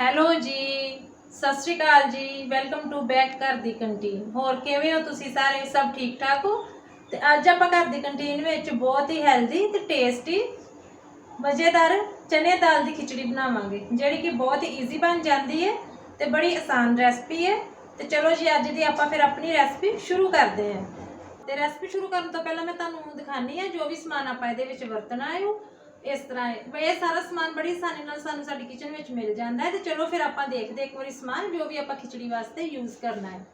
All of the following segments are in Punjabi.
ਹੈਲੋ ਜੀ, ਸਤਿ ਸ਼੍ਰੀ ਅਕਾਲ ਜੀ, ਵੈਲਕਮ ਟੂ ਬੈਕ ਘਰ ਦੀ ਕੰਟੀਨ। ਹੋਰ ਕਿਵੇਂ ਹੋ ਤੁਸੀਂ ਸਾਰੇ? ਸਭ ਠੀਕ ਠਾਕ ਹੋ? ਤੇ ਅੱਜ ਆਪਾਂ ਘਰ ਦੀ ਕੰਟੀਨ ਵਿੱਚ ਬਹੁਤ ਹੀ ਹੈਲਦੀ ਤੇ ਟੇਸਟੀ ਮਜ਼ੇਦਾਰ ਚਨੇ ਦਾਲ ਦੀ ਖਿਚੜੀ ਬਣਾਵਾਂਗੇ, ਜਿਹੜੀ ਕਿ ਬਹੁਤ ਹੀ ਈਜ਼ੀ ਬਣ ਜਾਂਦੀ ਹੈ ਤੇ ਬੜੀ ਆਸਾਨ ਰੈਸਪੀ ਹੈ। ਤੇ ਚਲੋ ਜੀ, ਅੱਜ ਦੀ ਆਪਾਂ ਫਿਰ ਆਪਣੀ ਰੈਸਪੀ ਸ਼ੁਰੂ ਕਰਦੇ ਹਾਂ। ਤੇ ਰੈਸਪੀ ਸ਼ੁਰੂ ਕਰਨ ਤੋਂ ਪਹਿਲਾਂ ਮੈਂ ਤੁਹਾਨੂੰ ਦਿਖਾਣੀ ਹੈ ਜੋ ਵੀ ਸਮਾਨ ਆਪਾਂ ਇਹਦੇ ਵਿੱਚ ਵਰਤਣਾ ਹੈ ਉਹ। ਇਸ ਤਰ੍ਹਾਂ ਹੈ। ਇਹ ਸਾਰਾ ਸਮਾਨ ਬੜੀ ਆਸਾਨੀ ਨਾਲ ਸਾਨੂੰ ਸਾਡੀ ਕਿਚਨ ਵਿੱਚ ਮਿਲ ਜਾਂਦਾ ਹੈ ਤੇ ਚਲੋ ਫਿਰ ਆਪਾਂ ਦੇਖਦੇ ਇੱਕ ਵਾਰੀ ਸਮਾਨ ਜੋ ਵੀ ਆਪਾਂ ਖਿਚੜੀ ਵਾਸਤੇ ਯੂਜ਼ ਕਰਨਾ ਹੈ।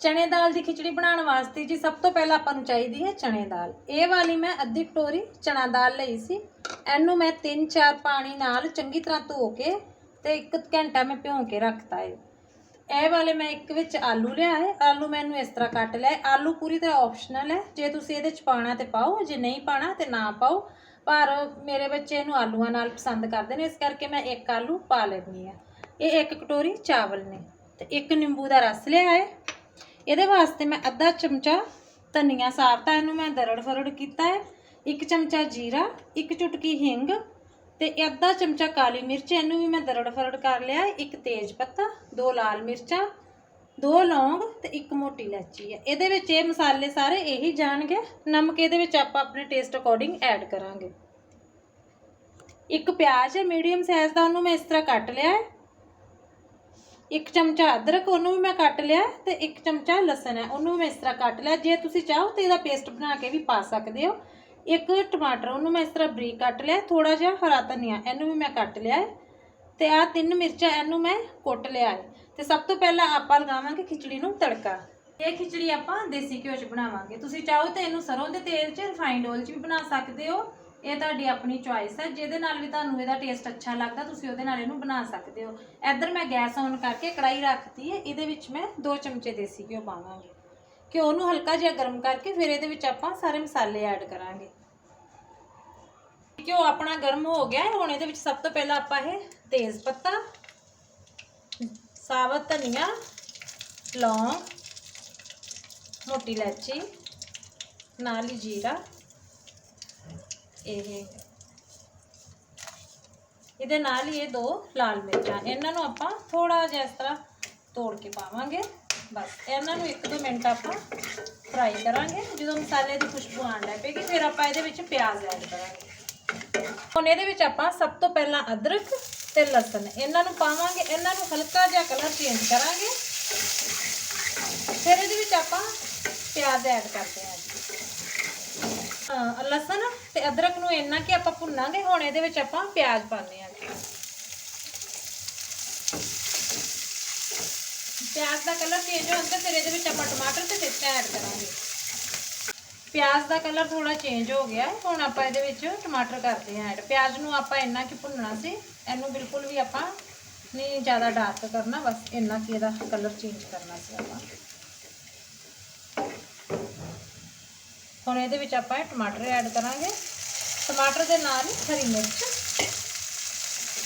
ਚਨੇ ਦਾਲ ਦੀ ਖਿਚੜੀ ਬਣਾਉਣ ਵਾਸਤੇ ਜੀ ਸਭ ਤੋਂ ਪਹਿਲਾਂ ਆਪਾਂ ਨੂੰ ਚਾਹੀਦੀ ਹੈ ਚਣੇ ਦਾਲ। ਇਹ ਵਾਲੀ ਮੈਂ ਅੱਧੀ ਕਟੋਰੀ ਚਣਾ ਦਾਲ ਲਈ ਸੀ। ਇਹਨੂੰ ਮੈਂ 3-4 ਪਾਣੀ ਨਾਲ ਚੰਗੀ ਤਰ੍ਹਾਂ ਧੋ ਕੇ ਤੇ 1 ਘੰਟਾ ਮੈਂ ਭਿਉਂ ਕੇ ਰੱਖਤਾ ਹੈ। ਇਹ ਵਾਲੇ ਮੈਂ ਇੱਕ ਵਿੱਚ ਆਲੂ ਲਿਆ ਹੈ। ਆਲੂ ਮੈਨੂੰ ਇਸ ਤਰ੍ਹਾਂ ਕੱਟ ਲਿਆ ਆਲੂ ਪੂਰੀ ਤਰ੍ਹਾਂ ਆਪਸ਼ਨਲ ਹੈ। ਜੇ ਤੁਸੀਂ ਇਹਦੇ ਚ ਪਾਣਾ ਤੇ ਪਾਓ, ਜੇ ਨਹੀਂ ਪਾਣਾ ਤੇ ਨਾ ਪਾਓ। ਪਰ ਮੇਰੇ ਬੱਚੇ ਇਹਨੂੰ ਆਲੂਆਂ ਨਾਲ ਪਸੰਦ ਕਰਦੇ ਨੇ, ਇਸ ਕਰਕੇ ਮੈਂ ਇੱਕ ਆਲੂ ਪਾ ਲੈਂਦੀ ਆ ਇਹ ਇੱਕ ਕਟੋਰੀ ਚਾਵਲ ਨੇ ਤੇ ਇੱਕ ਨਿੰਬੂ ਦਾ ਰਸ ਲਿਆ ਹੈ। ਇਹਦੇ ਵਾਸਤੇ ਮੈਂ ਅੱਧਾ ਚਮਚਾ ਧਨੀਆ ਸਾਫਤਾ ਇਹਨੂੰ ਮੈਂ ਦਰੜ ਫਰੜ ਕੀਤਾ ਹੈ। ਇੱਕ ਚਮਚਾ ਜੀਰਾ, ਇੱਕ ਚੁਟਕੀ ਹਿੰਗ ਤੇ ਅੱਧਾ ਚਮਚਾ ਕਾਲੀ ਮਿਰਚ, ਇਹਨੂੰ ਵੀ ਮੈਂ ਦਰੜ ਫਰੜ ਕਰ ਲਿਆ ਹੈ। ਇੱਕ ਤੇਜ ਪੱਤਾ, ਦੋ ਲਾਲ ਮਿਰਚਾਂ ਦੋ ਲੌਂਗ ਤੇ ਇੱਕ ਮੋਟੀ ਇਲਾਚੀ ਹੈ ਇਹਦੇ ਵਿੱਚ ਇਹ ਮਸਾਲੇ ਸਾਰੇ ਇਹੀ ਜਾਣਗੇ। ਨਮਕ ਇਹਦੇ ਵਿੱਚ ਆਪਾਂ ਆਪਣੇ ਟੇਸਟ ਅਕੋਰਡਿੰਗ ਐਡ ਕਰਾਂਗੇ। ਇੱਕ ਪਿਆਜ਼ ਹੈ ਮੀਡੀਅਮ ਸਾਈਜ਼ ਦਾ, ਉਹਨੂੰ ਮੈਂ ਇਸ ਤਰ੍ਹਾਂ ਕੱਟ ਲਿਆ ਹੈ। ਇੱਕ ਚਮਚਾ ਅਦਰਕ, ਉਹਨੂੰ ਵੀ ਮੈਂ ਕੱਟ ਲਿਆ ਹੈ ਤੇ ਇੱਕ ਚਮਚਾ ਲਸਣ ਹੈ, ਉਹਨੂੰ ਵੀ ਮੈਂ ਇਸ ਤਰ੍ਹਾਂ ਕੱਟ ਲਿਆ। ਜੇ ਤੁਸੀਂ ਚਾਹੋ ਤੇ ਇਹਦਾ ਪੇਸਟ ਬਣਾ ਕੇ ਵੀ ਪਾ ਸਕਦੇ ਹੋ। ਇੱਕ ਟਮਾਟਰ, ਉਹਨੂੰ ਮੈਂ ਇਸ ਤਰ੍ਹਾਂ ਬਰੀਕ ਕੱਟ ਲਿਆ ਥੋੜਾ ਜਿਹਾ ਹਰਾ ਧਨੀਆ, ਇਹਨੂੰ ਵੀ ਮੈਂ ਕੱਟ ਲਿਆ ਹੈ। ਤੇ ਆ ਤਿੰਨ ਮਿਰਚਾਂ, ਇਹਨੂੰ ਮੈਂ ਕੁੱਟ ਲਿਆ ਹੈ। ਤੇ ਸਭ ਤੋਂ ਪਹਿਲਾਂ ਆਪਾਂ ਲਗਾਵਾਂਗੇ ਖਿਚੜੀ ਨੂੰ ਤੜਕਾ। ਇਹ ਖਿਚੜੀ ਆਪਾਂ ਦੇਸੀ ਘਿਓ 'ਚ ਬਣਾਵਾਂਗੇ। ਤੁਸੀਂ ਚਾਹੋ ਤਾਂ ਇਹਨੂੰ ਸਰੋਂ ਦੇ ਤੇਲ 'ਚ ਰਿਫਾਈਨਡ ਆਇਲ 'ਚ ਵੀ ਬਣਾ ਸਕਦੇ ਹੋ। ਇਹ ਤੁਹਾਡੀ ਆਪਣੀ ਚੁਆਇਸ ਹੈ। ਜਿਹਦੇ ਨਾਲ ਵੀ ਤੁਹਾਨੂੰ ਇਹਦਾ ਟੇਸਟ ਅੱਛਾ ਲੱਗਦਾ, ਤੁਸੀਂ ਉਹਦੇ ਨਾਲ ਇਹਨੂੰ ਬਣਾ ਸਕਦੇ ਹੋ। ਇੱਧਰ ਮੈਂ ਗੈਸ ਔਨ ਕਰਕੇ ਕੜਾਈ ਰੱਖਤੀ ਹੈ। ਇਹਦੇ ਵਿੱਚ ਮੈਂ 2 ਚਮਚੇ ਦੇਸੀ ਘਿਓ ਪਾਵਾਂਗੀ। ਘਿਓ ਨੂੰ ਹਲਕਾ ਜਿਹਾ ਗਰਮ ਕਰਕੇ ਫਿਰ ਇਹਦੇ ਵਿੱਚ ਆਪਾਂ ਸਾਰੇ ਮਸਾਲੇ ਐਡ ਕਰਾਂਗੇ। ਘਿਓ ਆਪਣਾ ਗਰਮ ਹੋ ਗਿਆ ਹੁਣ ਇਹਦੇ ਵਿੱਚ ਸਭ ਤੋਂ ਪਹਿਲਾਂ ਆਪਾਂ ਇਹ ਤੇਜ਼ ਪੱਤਾ ਸਾਵਤ ਧਨੀਆ, ਲੌਂਗ, ਮੋਟੀ ਇਲਾਇਚੀ, ਨਾਲ ਹੀ ਜੀਰਾ। ਇਹ ਇਹਦੇ ਨਾਲ ਹੀ ਇਹ ਦੋ ਲਾਲ ਮਿਰਚਾਂ। ਇਹਨਾਂ ਨੂੰ ਆਪਾਂ ਥੋੜਾ ਜਿਹਾ ਇਸ ਤਰ੍ਹਾਂ ਤੋੜ ਕੇ ਪਾਵਾਂਗੇ। ਬਸ, ਇਹਨਾਂ ਨੂੰ 1-2 ਮਿੰਟ ਆਪਾਂ ਫਰਾਈ ਕਰਾਂਗੇ। ਜਦੋਂ ਮਸਾਲੇ ਦੀ ਖੁਸ਼ਬੂ ਆਉਣ ਲੱਗ ਪਏਗੀ, ਫਿਰ ਆਪਾਂ ਇਹਦੇ ਵਿੱਚ ਪਿਆਜ਼ ਐਡ ਕਰਾਂਗੇ। ਹੁਣ ਇਹਦੇ ਵਿੱਚ ਆਪਾਂ ਸਭ ਤੋਂ ਪਹਿਲਾਂ ਅਦਰਕ ਤੇ ਲਸਣ। ਇਹਨਾਂ ਨੂੰ ਪਾਵਾਂਗੇ, ਇਹਨਾਂ ਨੂੰ ਹਲਕਾ ਜਿਹਾ ਕਲਰ ਚੇਂਜ ਕਰਾਂਗੇ। ਫਿਰ ਇਹਦੇ ਵਿੱਚ ਆਪਾਂ ਪਿਆਜ਼ ਐਡ ਕਰਦੇ ਹਾਂ। ਲਸਣ ਤੇ ਅਦਰਕ ਨੂੰ ਇੰਨਾ ਕਿ ਆਪਾਂ ਭੁੰਨਾਂਗੇ, ਹੁਣ ਇਹਦੇ ਵਿੱਚ ਆਪਾਂ ਪਿਆਜ਼ ਪਾਉਂਦੇ ਹਾਂ। ਪਿਆਜ਼ ਦਾ ਕਲਰ ਚੇਂਜ ਹੋਣ ਤੇ ਫਿਰ ਇਹਦੇ ਵਿੱਚ ਆਪਾਂ ਟਮਾਟਰ ਤੇ ਮਿਰਚਾਂ ਐਡ ਕਰਾਂਗੇ। ਪਿਆਜ਼ ਦਾ ਕਲਰ ਥੋੜਾ ਚੇਂਜ ਹੋ ਗਿਆ। ਹੁਣ ਆਪਾਂ ਇਹਦੇ ਵਿੱਚ ਟਮਾਟਰ ਕਰਦੇ ਹਾਂ। ਐਡ ਪਿਆਜ਼ ਨੂੰ ਆਪਾਂ ਇੰਨਾ ਕਿ ਭੁੰਨਣਾ ਸੀ। ਇਹਨੂੰ ਬਿਲਕੁਲ ਵੀ ਆਪਾਂ ਨਹੀਂ ਜ਼ਿਆਦਾ ਡਾਰਕ ਕਰਨਾ, ਬਸ ਇੰਨਾ ਕਿ ਇਹਦਾ ਕਲਰ ਚੇਂਜ ਕਰਨਾ ਸੀ ਆਪਾਂ। ਹੁਣ ਇਹਦੇ ਵਿੱਚ ਆਪਾਂ ਟਮਾਟਰ ਐਡ ਕਰਾਂਗੇ। ਟਮਾਟਰ ਦੇ ਨਾਲ ਹੀ ਹਰੀ ਮਿਰਚ।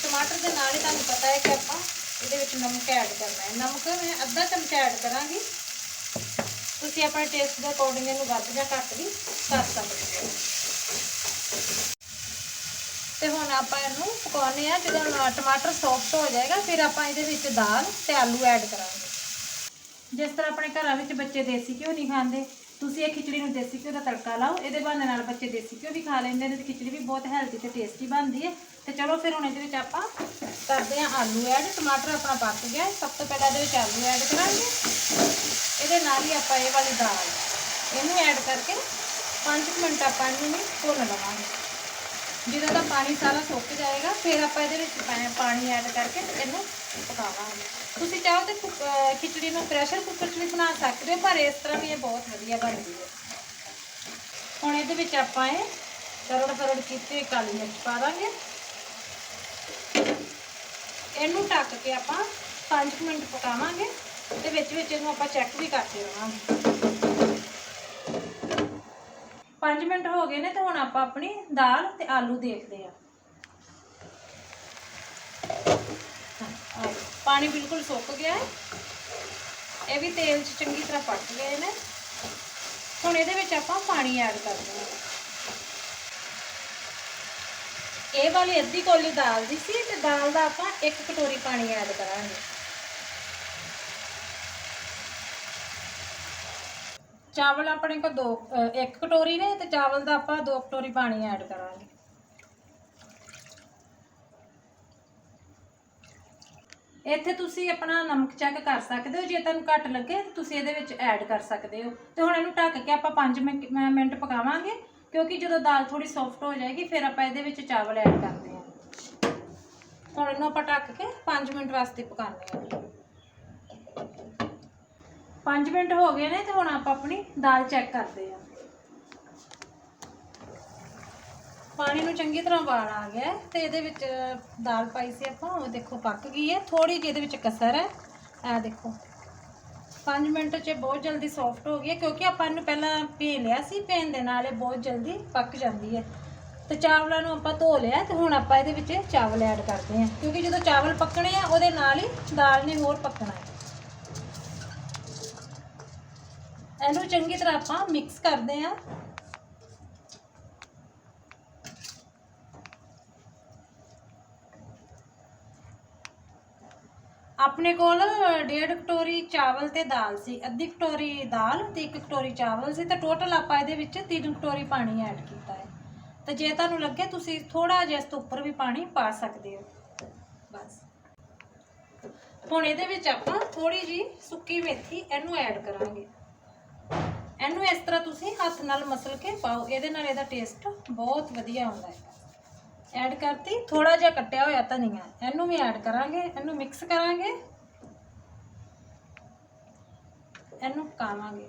ਟਮਾਟਰ ਦੇ ਨਾਲ ਹੀ ਤੁਹਾਨੂੰ ਪਤਾ ਹੈ ਕਿ ਆਪਾਂ ਇਹਦੇ ਵਿੱਚ ਨਮਕ ਐਡ ਕਰਨਾ ਹੈ। ਨਮਕ ਮੈਂ ਅੱਧਾ ਚਮਚਾ ਐਡ ਕਰਾਂਗੀ। ਤੁਸੀਂ ਆਪਣੇ ਟੇਸਟ ਦੇ ਅਕੋਰਡਿੰਗ ਇਹਨੂੰ ਵੱਧ ਜਾਂ ਘੱਟ ਵੀ ਕਰ ਸਕਦੇ ਹੋ। ਤੇ ਹੁਣ ਆਪਾਂ ਇਹਨੂੰ ਪਕਾਉਣੇ ਆ ਜਦੋਂ ਟਮਾਟਰ ਸੌਫਟ ਹੋ ਜਾਏਗਾ, ਫਿਰ ਆਪਾਂ ਇਹਦੇ ਵਿੱਚ ਦਾਲ ਤੇ ਆਲੂ ਐਡ ਕਰਾਂਗੇ। ਜਿਸ ਤਰ੍ਹਾਂ ਆਪਣੇ ਘਰਾਂ ਵਿੱਚ ਬੱਚੇ ਦੇਸੀ ਘਿਓ ਨਹੀਂ ਖਾਂਦੇ, ਤੁਸੀਂ ਇਹ ਖਿਚੜੀ ਨੂੰ ਦੇਸੀ ਘਿਓ ਦਾ ਤੜਕਾ ਲਾਓ, ਇਹਦੇ ਬਹਾਨੇ ਨਾਲ ਬੱਚੇ ਦੇਸੀ ਘਿਓ ਵੀ ਖਾ ਲੈਂਦੇ ਨੇ ਤੇ ਖਿਚੜੀ ਵੀ ਬਹੁਤ ਹੈਲਦੀ ਤੇ ਟੇਸਟੀ ਬਣਦੀ ਹੈ। ਤੇ ਚਲੋ ਫਿਰ ਹੁਣ ਇਹਦੇ ਵਿੱਚ ਆਪਾਂ ਕਰਦੇ ਹਾਂ ਆਲੂ ਐਡ ਟਮਾਟਰ ਆਪਣਾ ਪੱਕ ਗਿਆ, ਸਭ ਤੋਂ ਪਹਿਲਾਂ ਇਹਦੇ ਵਿੱਚ ਆਲੂ ਐਡ ਕਰਾਂਗੇ। ਇਹਦੇ ਨਾਲ ਹੀ ਆਪਾਂ ਇਹ ਵਾਲੀ ਦਾਲ, ਇਹਨੂੰ ਐਡ ਕਰਕੇ 5 ਮਿੰਟ ਆਪਾਂ ਇਹਨੂੰ ਵੀ ਭੁੰਨ ਲਵਾਂਗੇ। ਜਦੋਂ ਦਾ ਪਾਣੀ ਸਾਰਾ ਸੁੱਕ ਜਾਏਗਾ, ਫਿਰ ਆਪਾਂ ਇਹਦੇ ਵਿੱਚ ਪਾ- ਪਾਣੀ ਐਡ ਕਰਕੇ ਇਹਨੂੰ ਪਕਾਵਾਂਗੇ। ਤੁਸੀਂ ਚਾਹੋ ਤੇ ਕੁੱਕ- ਖਿਚੜੀ ਨੂੰ ਪ੍ਰੈਸ਼ਰ ਕੁੱਕਰ 'ਚ ਵੀ ਬਣਾ ਸਕਦੇ ਹੋ, ਪਰ ਇਸ ਤਰ੍ਹਾਂ ਵੀ ਇਹ ਬਹੁਤ ਵਧੀਆ ਬਣਦੀ ਹੈ। ਹੁਣ ਇਹਦੇ ਵਿੱਚ ਆਪਾਂ ਇਹ ਕਰੜ ਕਰੜ ਕੀਤੇ ਕਾਲੀ ਮਿਰਚ ਪਾ ਦਾਂਗੇ। ਇਹਨੂੰ ਢੱਕ ਕੇ ਆਪਾਂ 5 ਮਿੰਟ ਪਕਾਵਾਂਗੇ ਤੇ ਵਿੱਚ ਵਿੱਚ ਇਹਨੂੰ ਆਪਾਂ ਚੈੱਕ ਵੀ ਕਰਦੇ ਰਹਾਂਗੇ। 5 ਮਿੰਟ ਹੋ ਗਏ ਨੇ ਤੇ ਹੁਣ ਆਪਾਂ ਆਪਣੀ ਦਾਲ ਤੇ ਆਲੂ ਦੇਖਦੇ ਹਾਂ। ਪਾਣੀ ਬਿਲਕੁਲ ਸੁੱਕ ਗਿਆ ਹੈ। ਇਹ ਵੀ ਤੇਲ 'ਚ ਚੰਗੀ ਤਰ੍ਹਾਂ ਪੱਕ ਗਏ ਨੇ। ਹੁਣ ਇਹਦੇ ਵਿੱਚ ਆਪਾਂ ਪਾਣੀ ਐਡ ਕਰਦੇ ਹਾਂ ਇਹ ਵਾਲੀ ਅੱਧੀ ਕੋਲੀ ਦਾਲ ਦੀ ਸੀ ਤੇ ਦਾਲ ਦਾ ਆਪਾਂ ਇੱਕ ਕਟੋਰੀ ਪਾਣੀ ਐਡ ਕਰਾਂਗੇ। ਚਾਵਲ ਆਪਣੇ ਕੋਲ ਦੋ ਅ, ਇੱਕ ਕਟੋਰੀ ਨੇ ਤੇ ਚਾਵਲ ਦਾ ਆਪਾਂ ਦੋ ਕਟੋਰੀ ਪਾਣੀ ਐਡ ਕਰਾਂਗੇ। ਇੱਥੇ ਤੁਸੀਂ ਆਪਣਾ ਨਮਕ ਚੈੱਕ ਕਰ ਸਕਦੇ ਹੋ ਜੇ ਤੁਹਾਨੂੰ ਘੱਟ ਲੱਗੇ ਤਾਂ ਤੁਸੀਂ ਇਹਦੇ ਵਿੱਚ ਐਡ ਕਰ ਸਕਦੇ ਹੋ। ਤੇ ਹੁਣ ਇਹਨੂੰ ਢੱਕ ਕੇ ਆਪਾਂ 5 ਮਿੰਟ ਪਕਾਵਾਂਗੇ ਕਿਉਂਕਿ ਜਦੋਂ ਦਾਲ ਥੋੜੀ ਸੌਫਟ ਹੋ ਜਾਏਗੀ ਫਿਰ ਆਪਾਂ ਇਹਦੇ ਵਿੱਚ ਚਾਵਲ ਐਡ ਕਰਦੇ ਹਾਂ। ਹੁਣ ਇਹਨੂੰ ਆਪਾਂ ਢੱਕ ਕੇ 5 ਮਿੰਟ ਵਾਸਤੇ ਪਕਾਉਂਦੇ ਹਾਂ। 5 ਮਿੰਟ ਹੋ ਗਏ ਨੇ ਤੇ ਹੁਣ ਆਪਾਂ ਆਪਣੀ ਦਾਲ ਚੈੱਕ ਕਰਦੇ ਹਾਂ। ਪਾਣੀ ਨੂੰ ਚੰਗੀ ਤਰ੍ਹਾਂ ਉਬਾਲ ਆ ਗਿਆ ਹੈ ਤੇ ਇਹਦੇ ਵਿੱਚ ਦਾਲ ਪਾਈ ਸੀ ਆਪਾਂ, ਉਹ ਦੇਖੋ ਪੱਕ ਗਈ ਹੈ। ਥੋੜੀ ਜਿਹੀ ਇਹਦੇ ਵਿੱਚ ਕਸਰ ਹੈ। ਇਹ ਦੇਖੋ 5 ਮਿੰਟ 'ਚ ਬਹੁਤ ਜਲਦੀ ਸੌਫਟ ਹੋ ਗਈ ਹੈ ਕਿਉਂਕਿ ਆਪਾਂ ਇਹਨੂੰ ਪਹਿਲਾਂ ਭੇ ਲਿਆ ਸੀ ਭੇਨ ਦੇ ਨਾਲ ਇਹ ਬਹੁਤ ਜਲਦੀ ਪੱਕ ਜਾਂਦੀ ਹੈ। ਤੇ ਚਾਵਲਾਂ ਨੂੰ ਆਪਾਂ ਧੋ ਲਿਆ ਤੇ ਹੁਣ ਆਪਾਂ ਇਹਦੇ ਵਿੱਚ ਚਾਵਲ ਐਡ ਕਰਦੇ ਹਾਂ। ਕਿਉਂਕਿ ਜਦੋਂ ਚਾਵਲ ਪੱਕਣੇ ਆ, ਉਹਦੇ ਨਾਲ ਹੀ ਦਾਲ ਨੇ ਹੋਰ ਪੱਕਣਾ ਹੈ। ਇਹਨੂੰ ਚੰਗੀ ਤਰ੍ਹਾਂ ਆਪਾਂ ਮਿਕਸ ਕਰਦੇ ਹਾਂ। ਆਪਣੇ ਕੋਲ ਡੇਢ ਕਟੋਰੀ ਚਾਵਲ ਤੇ ਦਾਲ ਸੀ, ਅੱਧੀ ਕਟੋਰੀ ਦਾਲ ਤੇ ਇੱਕ ਕਟੋਰੀ ਚਾਵਲ ਸੀ, ਤਾਂ ਟੋਟਲ ਆਪਾਂ ਇਹਦੇ ਵਿੱਚ ਤਿੰਨ ਕਟੋਰੀ ਪਾਣੀ ਐਡ ਕੀਤਾ ਹੈ। ਤੇ ਜੇ ਤੁਹਾਨੂੰ ਲੱਗੇ ਤੁਸੀਂ ਥੋੜਾ ਜਿਹਾ ਇਸ ਤੋਂ ਉੱਪਰ ਵੀ ਪਾਣੀ ਪਾ ਸਕਦੇ ਹੋ। ਬਸ। ਹੁਣ ਇਹਦੇ ਵਿੱਚ ਆਪਾਂ ਥੋੜੀ ਜੀ ਸੁੱਕੀ ਮੇਥੀ ਇਹਨੂੰ ਐਡ ਕਰਾਂਗੇ। ਇਹਨੂੰ ਇਸ ਤਰ੍ਹਾਂ ਤੁਸੀਂ ਹੱਥ ਨਾਲ ਮਸਲ ਕੇ ਪਾਓ, ਇਹਦੇ ਨਾਲ ਇਹਦਾ ਟੇਸਟ ਬਹੁਤ ਵਧੀਆ ਆਉਂਦਾ ਹੈ ਐਡ ਕਰਤੀ ਥੋੜਾ ਜਿਹਾ ਕੱਟਿਆ ਹੋਇਆ ਧਨੀਆ, ਇਹਨੂੰ ਵੀ ਐਡ ਕਰਾਂਗੇ, ਇਹਨੂੰ ਮਿਕਸ ਕਰਾਂਗੇ। ਇਹਨੂੰ ਪਕਾਵਾਂਗੇ।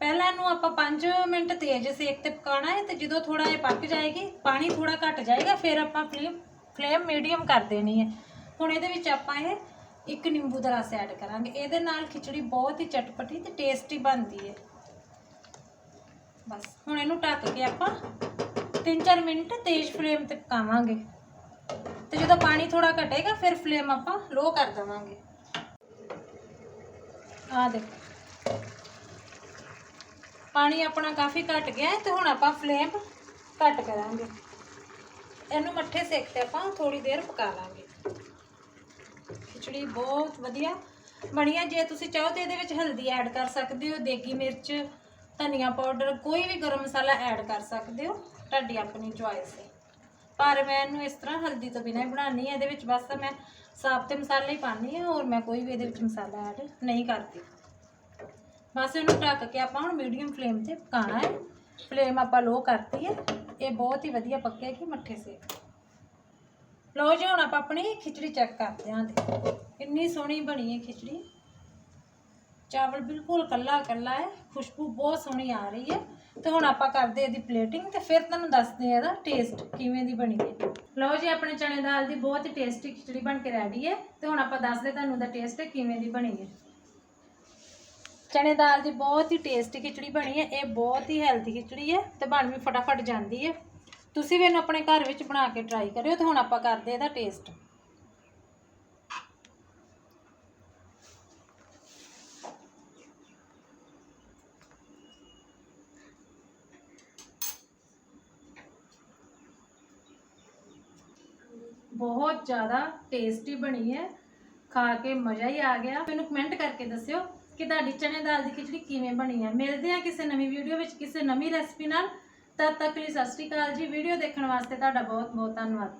ਪਹਿਲਾਂ ਇਹਨੂੰ ਆਪਾਂ 5 ਮਿੰਟ ਤੇਜ਼ ਸੇਕ ਤੇ ਪਕਾਉਣਾ ਹੈ ਤੇ ਜਦੋਂ ਥੋੜਾ ਜਿਹਾ ਪੱਕ ਜਾਏਗੀ, ਪਾਣੀ ਥੋੜਾ ਘਟ ਜਾਏਗਾ, ਫਿਰ ਆਪਾਂ ਫਲੇਮ ਫਲੇਮ ਮੀਡੀਅਮ ਕਰ ਦੇਣੀ ਹੈ। ਹੁਣ ਇਹਦੇ ਵਿੱਚ ਆਪਾਂ ਇਹ ਇੱਕ ਨਿੰਬੂ ਦਾ ਰਸ ਐਡ ਕਰਾਂਗੇ। ਇਹਦੇ ਨਾਲ ਖਿਚੜੀ ਬਹੁਤ ਹੀ ਚਟਪਟੀ ਤੇ ਟੇਸਟੀ ਬਣਦੀ ਹੈ। ਬਸ, ਹੁਣ ਇਹਨੂੰ ਢੱਕ ਕੇ ਆਪਾਂ 3-4 ਮਿੰਟ ਤੇਜ਼ ਫਲੇਮ ਤੇ ਪਕਾਵਾਂਗੇ। ਤੇ ਜਦੋਂ ਪਾਣੀ ਥੋੜਾ ਘਟੇਗਾ, ਫਿਰ ਫਲੇਮ ਆਪਾਂ ਲੋ ਕਰ ਦੇਵਾਂਗੇ। ਆ ਦੇਖੋ। ਪਾਣੀ ਆਪਣਾ ਕਾਫੀ ਘਟ ਗਿਆ ਹੈ ਤੇ ਹੁਣ ਆਪਾਂ ਫਲੇਮ ਘੱਟ ਕਰਾਂਗੇ। ਇਹਨੂੰ ਮੱਠੇ ਸੇਕ ਤੇ ਆਪਾਂ ਥੋੜੀ ਦੇਰ ਪਕਾ ਲਾਂਗੇ। ਖਿਚੜੀ ਬਹੁਤ ਵਧੀਆ ਬਣੀ ਹੈ ਜੇ ਤੁਸੀਂ ਚਾਹੋ ਤੇ ਇਹਦੇ ਵਿੱਚ ਹਲਦੀ ਐਡ ਕਰ ਸਕਦੇ ਹੋ, ਦੇਗੀ ਮਿਰਚ, ਧਨੀਆ ਪਾਊਡਰ ਕੋਈ ਵੀ ਗਰਮ ਮਸਾਲਾ ਐਡ ਕਰ ਸਕਦੇ ਹੋ, ਤੁਹਾਡੀ ਆਪਣੀ ਚੁਆਇਸ ਹੈ। ਪਰ ਮੈਂ ਇਹਨੂੰ ਇਸ ਤਰ੍ਹਾਂ ਹਲਦੀ ਤੋਂ ਬਿਨਾਂ ਹੀ ਬਣਾਉਣੀ ਹੈ। ਇਹਦੇ ਵਿੱਚ ਬਸ ਮੈਂ ਸਾਫ਼ 'ਤੇ ਮਸਾਲੇ ਹੀ ਪਾਉਂਦੀ ਹਾਂ, ਹੋਰ ਮੈਂ ਕੋਈ ਵੀ ਇਹਦੇ ਵਿੱਚ ਮਸਾਲਾ ਐਡ ਨਹੀਂ ਕਰਦੀ। ਬਸ ਇਹਨੂੰ ਢੱਕ ਕੇ ਆਪਾਂ ਹੁਣ ਮੀਡੀਅਮ ਫਲੇਮ ਤੇ ਪਕਾਉਣਾ ਹੈ। ਫਲੇਮ ਆਪਾਂ ਲੋ ਕਰਤੀ ਹੈ। ਇਹ ਬਹੁਤ ਹੀ ਵਧੀਆ ਪੱਕੇਗੀ, ਮੱਠੇ ਸੇਕ। ਲਓ ਜੀ, ਹੁਣ ਆਪਾਂ ਆਪਣੀ ਖਿਚੜੀ ਚੈੱਕ ਕਰਦੇ ਹਾਂ ਦੇਖੋ ਕਿੰਨੀ ਸੋਹਣੀ ਬਣੀ ਹੈ ਖਿਚੜੀ। ਚਾਵਲ ਬਿਲਕੁਲ ਕੱਲਾ ਕੱਲਾ ਹੈ, ਖੁਸ਼ਬੂ ਬਹੁਤ ਸੋਹਣੀ ਆ ਰਹੀ ਹੈ। ਤੇ ਹੁਣ ਆਪਾਂ ਕਰਦੇ ਇਹਦੀ ਪਲੇਟਿੰਗ ਤੇ ਫਿਰ ਤੁਹਾਨੂੰ ਦੱਸਦੇ ਆ ਇਹਦਾ ਟੇਸਟ ਕਿਵੇਂ ਦੀ ਬਣੀ ਹੈ। ਲਓ ਜੀ, ਆਪਣੇ ਚਣੇ ਦਾਲ ਦੀ ਬਹੁਤ ਹੀ ਟੇਸਟੀ ਖਿਚੜੀ ਬਣ ਕੇ ਰੈਡੀ ਹੈ। ਤੇ ਹੁਣ ਆਪਾਂ ਦੱਸਦੇ ਤੁਹਾਨੂੰ ਦਾ ਟੇਸਟ ਕਿਵੇਂ ਦੀ ਬਣੀ ਹੈ। ਚਣੇ ਦਾਲ ਦੀ ਬਹੁਤ ਹੀ ਟੇਸਟੀ ਖਿਚੜੀ ਬਣੀ ਹੈ, ਇਹ ਬਹੁਤ ਹੀ ਹੈਲਥੀ ਖਿਚੜੀ ਹੈ ਤੇ ਬਣ ਵੀ ਫਟਾਫਟ ਜਾਂਦੀ ਹੈ। ਤੁਸੀਂ ਵੀ ਇਹਨੂੰ ਆਪਣੇ ਘਰ ਵਿੱਚ ਬਣਾ ਕੇ ਟਰਾਈ ਕਰਿਓ ਤੇ ਹੁਣ ਆਪਾਂ ਕਰਦੇ ਇਹਦਾ ਟੇਸਟ ਬਹੁਤ ਜ਼ਿਆਦਾ ਟੇਸਟੀ ਬਣੀ ਹੈ। ਖਾ ਕੇ ਮਜ਼ਾ ਹੀ ਆ ਗਿਆ। ਮੈਨੂੰ ਕਮੈਂਟ ਕਰਕੇ ਦੱਸਿਓ ਕਿ ਤੁਹਾਡੀ ਚਨੇ ਦਾਲ ਦੀ ਖਿਚੜੀ ਕਿਵੇਂ ਬਣੀ ਹੈ। ਮਿਲਦੇ ਆ ਕਿਸੇ ਨਵੀਂ ਵੀਡੀਓ ਵਿੱਚ ਕਿਸੇ ਨਵੀਂ ਰੈਸਪੀ ਨਾਲ। ਤਦ ਤੱਕ ਲਈ ਸਤਿ ਸ਼੍ਰੀ ਅਕਾਲ ਜੀ। ਵੀਡੀਓ ਦੇਖਣ ਵਾਸਤੇ ਤੁਹਾਡਾ ਬਹੁਤ ਬਹੁਤ ਧੰਨਵਾਦ।